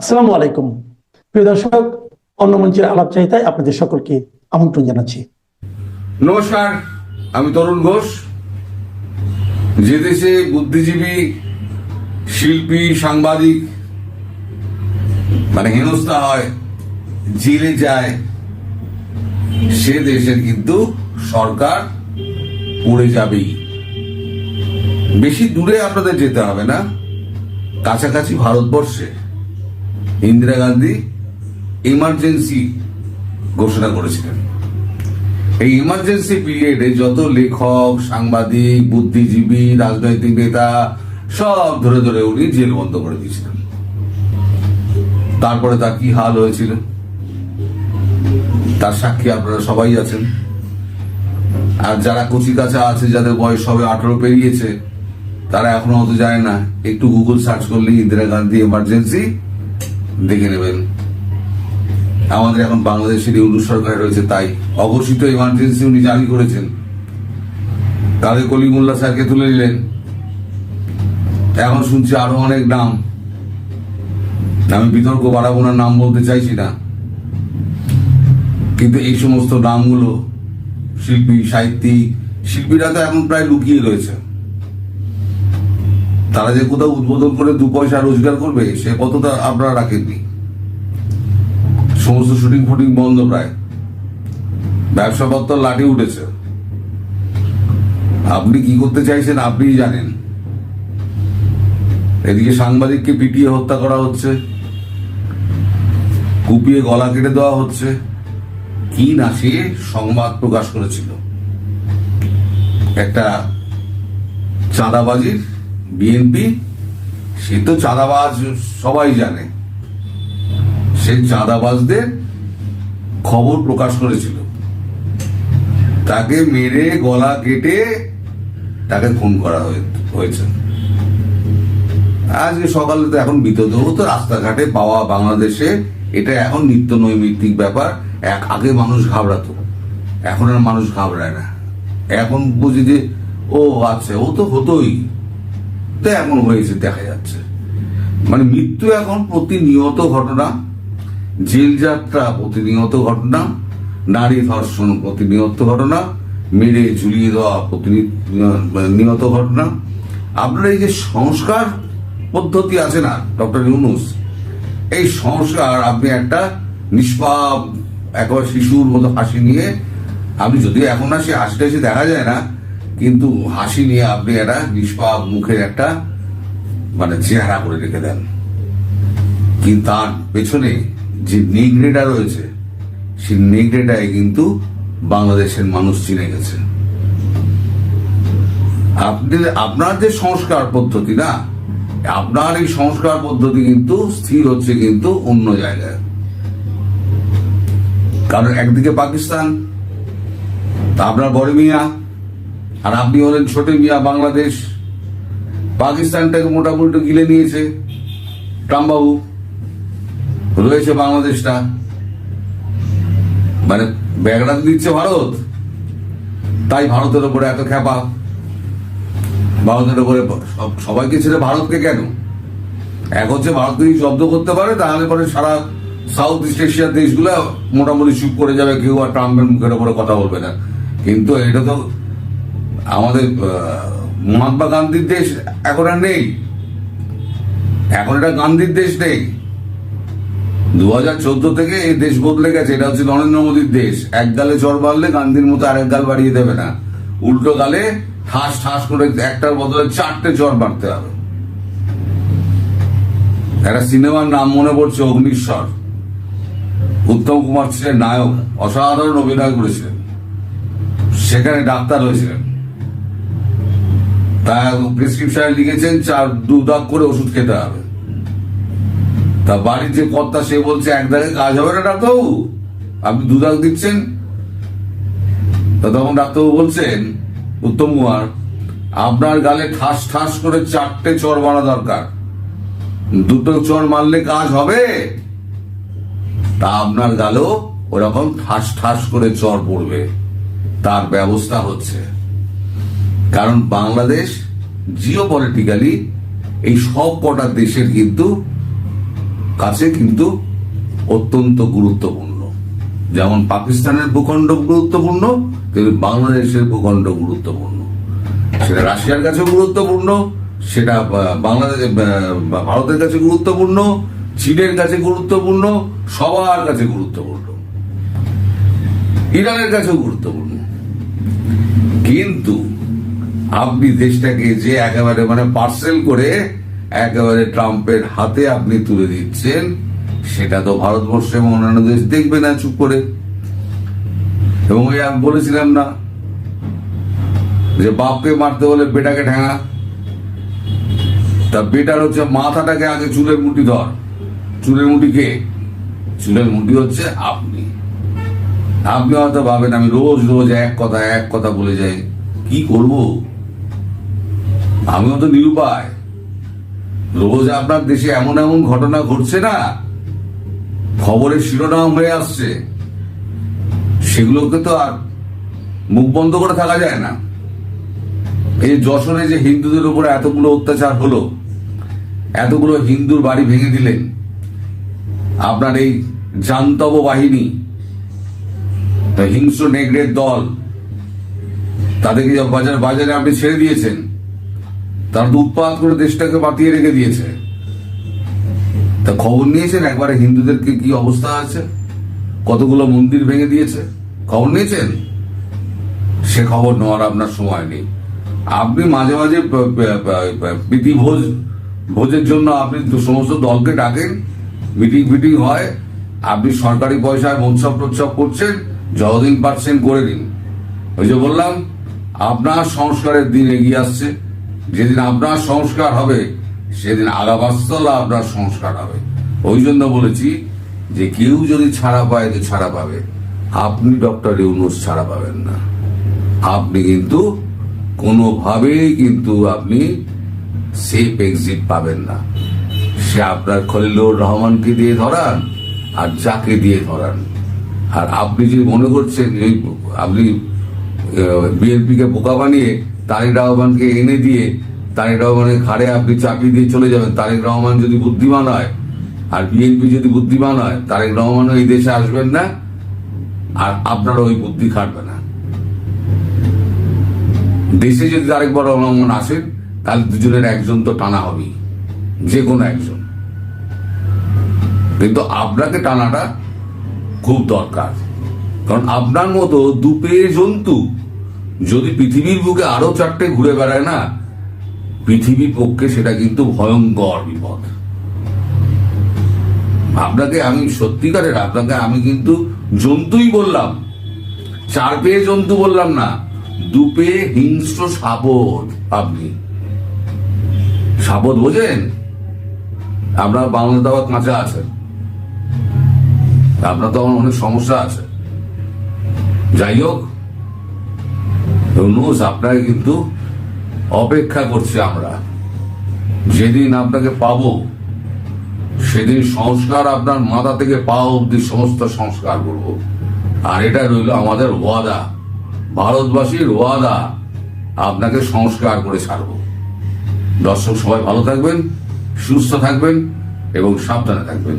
আসসালামু আলাইকুম। প্রিয় দর্শক, অন্য মঞ্চের আলাপ চাইতায় আপনাদের সকলকে আমন্ত্রণ জানাচ্ছি। নমস্কার, আমি তরুণ ঘোষ। যে দেশে বুদ্ধিজীবী, শিল্পী, সাংবাদিক মানে হেনস্থা হয়, জেলে যায়, সে দেশের কিন্তু সরকার পড়ে যাবেই। বেশি দূরে আপনাদের যেতে হবে না, কাছাকাছি ভারতবর্ষে। ইন্দিরা গান্ধী ইমার্জেন্সি ঘোষণা করেছিলেন। এই ইমার্জেন্সি পিরিয়ডে যত লেখক, সাংবাদিক, বুদ্ধিজীবী, রাজনৈতিক নেতা, সব ধরে ধরে উনি জেল বন্ধ করে দিয়েছিলেন। তারপরে তার কি হাল হয়েছিল? তার সাক্ষী আপনারা সবাই আছেন। আর যারা কচি কাছা আছে, যাদের বয়স সবে আঠারো পেরিয়েছে, তারা এখনও অত যায় না, একটু গুগল সার্চ করলে ইন্দিরা গান্ধী এমার্জেন্সি দেখে নেবেন। আমাদের এখন বাংলাদেশের ইউনু সরকার রয়েছে তাই অঘোষিত ইমার্জেন্সি উনি জারি করেছেন। কাদের কলিমুল্লা স্যারকে তুলে নিলেন। এখন শুনছি আরও অনেক নাম। আমি বিতর্ক বাড়াবো না, নাম বলতে চাইছি না। কিন্তু এই সমস্ত নামগুলো শিল্পী, সাহিত্যিক, শিল্পীরা তো এখন প্রায় লুকিয়ে রয়েছে। তারা যে কোথাও উদ্বোধন করে দু পয়সা রোজগার করবে, সে কতটা আপনারা রাখেননি? সমস্ত শুটিং ফুটিং বন্ধ প্রায়। ব্যবসা পত্র লাঠি উঠেছে। আপনি কি করতে চাইছেন আপনিই জানেন। এদিকে সাংবাদিককে পিটিয়ে হত্যা করা হচ্ছে। কুপিয়ে গলা কেটে দেওয়া হচ্ছে। কি না সে সংবাদ প্রকাশ করেছিল। একটা চাঁদাবাজির বিএনপি, সে তো চাঁদাবাজ সবাই জানে। সে চাঁদাবাজদের খবর প্রকাশ করেছিল। তাকে মেরে গলা কেটে তাকে খুন করা হয়ে- হয়েছে। আজকে সকালে তো এখন মৃতদেহ তো রাস্তাঘাটে পাওয়া বাংলাদেশে এটা এখন নিত্য নৈমিত্তিক ব্যাপার। এক আগে মানুষ ঘাবড়াতো। এখন আর মানুষ ঘাবড়ায় না। এখন বুঝি যে, ও আচ্ছা ও তো হতোই। তো এখন হয়েছে, দেখা যাচ্ছে। মানে মৃত্যু এখন প্রতিনিয়ত ঘটনা জেল যাত্রা প্রতিনিয়ত ঘটনা, নারী ধর্ষণ প্রতিনিয়ত ঘটনা, মেরে ঝুলিয়ে দেওয়া প্রতিনিয়ত ঘটনা। আপনার এই যে সংস্কার পদ্ধতি আছে না, ডক্টর ইউনুস, এই সংস্কার আপনি একটা নিষ্পাপ, একবার শিশুর মতো হাসি নিয়ে, আপনি যদিও এখন আর সে হাসিটা এসে দেখা যায় না কিন্তু হাসি নিয়ে আপনি একটা নিষ্পাপ মুখের একটা মানে চেহারা করে রেখে দেন। কিন্তু তার পেছনে যে নেগড়েটা রয়েছে, সেই নেগড়েটাই কিন্তু বাংলাদেশের মানুষ চিনে গেছে। আপনি, আপনার যে সংস্কার পদ্ধতি না, আপনার এই সংস্কার পদ্ধতি কিন্তু স্থির হচ্ছে কিন্তু অন্য জায়গায়। কারণ একদিকে পাকিস্তান আপনার বড় মিয়া আর আপনি হলেন ছোট মিয়া বাংলাদেশ। পাকিস্তানটাকে মোটামুটি গিলে নিয়েছে। ট্রাম্পবাবু রয়েছে বাংলাদেশটা। মানে ব্যাগড়া দিচ্ছে ভারত। তাই ভারতের উপরে এত খ্যাপা। ভারতের সব- সবাইকে ছেড়ে ভারতকে কেন? এক হচ্ছে ভারতকে জব্দ করতে পারে, তাহলে পরে সারা সাউথ ইস্ট এশিয়ার দেশগুলো মোটামুটি চুপ করে যাবে। কেউ আর ট্রাম্পের মুখের উপরে কথা বলবে না। কিন্তু এটা তো আমাদের মহাত্মা গান্ধীর দেশ এখন আর নেই। এখন এটা গান্ধীর দেশ নেই। দু হাজার চোদ্দ থেকে এই দেশ বদলে গেছে, এটা হচ্ছে নরেন্দ্র মোদীর দেশ। এক গালে চর বাড়লে গান্ধীর মতো আরেক গাল বাড়িয়ে দেবে না। উল্টো গালে ঠাস ঠাস করে একটার বদলে চারটে চর বাড়তে হবে। একটা সিনেমার নাম মনে পড়ছে অগ্নিশ্বর। উত্তম কুমার ছিলেন নায়ক, অসাধারণ অভিনয় করেছিলেন। সেখানে ডাক্তার হয়েছিলেন। প্রেসক্রিপশনে লিখেছেন, চার, দু দাগ করে ওষুধ খেতে হবে। তা বাড়ির যে কর্তা, সে বলছে, এক দাগে কাজ হবে না, ডাক্তারবাবু। আপনি দু দাগ দিচ্ছেন? তা তখন ডাক্তারবাবু বলছেন, উত্তম কুমার, আপনার গালে ঠাস ঠাস করে চারটে চর মারা দরকার। দুটো চর মারলে কাজ হবে। তা আপনার গালেও ওরকম ঠাস ঠাস করে চর পড়বে। তার ব্যবস্থা হচ্ছে। কারণ বাংলাদেশ জিও পলিটিক্যালি এই সব কটা দেশের কিন্তু কাছে কিন্তু অত্যন্ত গুরুত্বপূর্ণ। যেমন পাকিস্তানের ভূখণ্ড গুরুত্বপূর্ণ তেমনি বাংলাদেশের ভূখণ্ড গুরুত্বপূর্ণ। সেটা রাশিয়ার কাছে গুরুত্বপূর্ণ, সেটা বাংলাদেশ ভারতের কাছে গুরুত্বপূর্ণ, চীনের কাছে গুরুত্বপূর্ণ, সবার কাছে গুরুত্বপূর্ণ। ইরানের কাছেও গুরুত্বপূর্ণ। কিন্তু আপনি দেশটাকে যে একেবারে মানে পার্সেল করে একেবারে ট্রাম্পের হাতে আপনি তুলে দিচ্ছেন, সেটা তো ভারতবর্ষ এবং অন্যান্য দেশ দেখবে না চুপ করে। এবং ওই আমি বলেছিলাম না যে বাপকে মারতে হলে বেটাকে ঠেঙা। তা বেটার হচ্ছে মাথাটাকে আগে চুলের মুঠি ধর। চুলের মুঠি কে? চুলের মুটি হচ্ছে আপনি। আপনি হয়তো ভাবেন আমি রোজ রোজ এক কথা এক কথা বলে যাই। কি করব? আমিও তো নিরুপায়। রোজ আপনার দেশে এমন এমন ঘটনা ঘটছে না? খবরের শিরোনাম হয়ে আসছে। সেগুলোকে তো আর মুখ বন্ধ করে থাকা যায় না। এই যশোরে যে হিন্দুদের উপরে এতগুলো অত্যাচার হলো, এতগুলো হিন্দুর বাড়ি ভেঙে দিলেন, আপনার এই জান্তব বাহিনী, হিংস্র নেগড়ের দল, তাদেরকে বাজার বাজারে আপনি ছেড়ে দিয়েছেন তারা উৎপাদ করে দেশটাকে বাতিয়ে রেখে দিয়েছে। তা খবর নিয়েছেন একবারে হিন্দুদেরকে কি অবস্থা আছে? কতগুলো মন্দির ভেঙে দিয়েছে? খবর নিয়েছেন? সে খবর নেওয়ার আপনার সময় নেই। আপনি মাঝে মাঝে প্রীতি ভোজ ভোজের জন্য আপনি সমস্ত দলকে ডাকেন। মিটিং ফিটিং হয়। আপনি সরকারি পয়সায় মৎসব টৎসব করছেন। যতদিন পারছেন করে দিন ওই যে বললাম, আপনার সংস্কারের দিন এগিয়ে আসছে। যেদিন আপনার সংস্কার হবে, সেদিন আগাবাস্তলা আপনার সংস্কার হবে। ওই জন্য বলেছি যে কেউ যদি ছাড়া পায়, তো ছাড়া পাবে। আপনি ডক্টর ইউনুস ছাড়া পাবেন না। আপনি কিন্তু কোনোভাবেই কিন্তু আপনি সেফ এক্সিট পাবেন না। সে আপনার খলিলুর রহমানকে দিয়ে ধরান আর যাকে দিয়ে ধরান। আর আপনি যদি মনে করছেন আপনি বিএনপিকে বোকা বানিয়ে তারেক রহমানকে এনে দিয়ে তারেক রহমানের ঘাড়ে আপনি চাপিয়ে দিয়ে চলে যাবেন। তারেক রহমান যদি বুদ্ধিমান হয়, আর বিএনপি যদি বুদ্ধিমান হয়, তারেক রহমানও এই দেশে আসবেন না, আর আপনারও ওই বুদ্ধি খাটবে না। দেশে যদি আরেক বড় রহমান আসেন, তাহলে দুজনের একজন তো টানা হবেই যে কোনো একজন। কিন্তু আপনাকে টানাটা খুব দরকার। কারণ আপনার মতো দুপে জন্তু যদি পৃথিবীর বুকে আরও চারটে ঘুরে বেড়ায় না পৃথিবীর পক্ষে সেটা কিন্তু ভয়ঙ্কর বিপদ। আপনাকে আমি সত্যিকারের, আপনাকে আমি কিন্তু জন্তুই বললাম। চার পেয়ে জন্তু বললাম না, দুপে হিংস্র সাবদ আপনি। সাবদ বোঝেন? আপনার বাংলা দাওয়া কাঁচা আছে। আপনার তো আমার অনেক সমস্যা আছে। যাই হোক ইউনুস আপনাকে কিন্তু অপেক্ষা করছি আমরা। যেদিন আপনাকে পাবো, সেদিন সংস্কার আপনার মাথা থেকে পা অব্দি সমস্ত সংস্কার করব। আর এটা রইল আমাদের ওয়াদা। ভারতবাসীর ওয়াদা, আপনাকে সংস্কার করে ছাড়বো। দর্শক সবাই ভালো থাকবেন, সুস্থ থাকবেন এবং সাবধানে থাকবেন।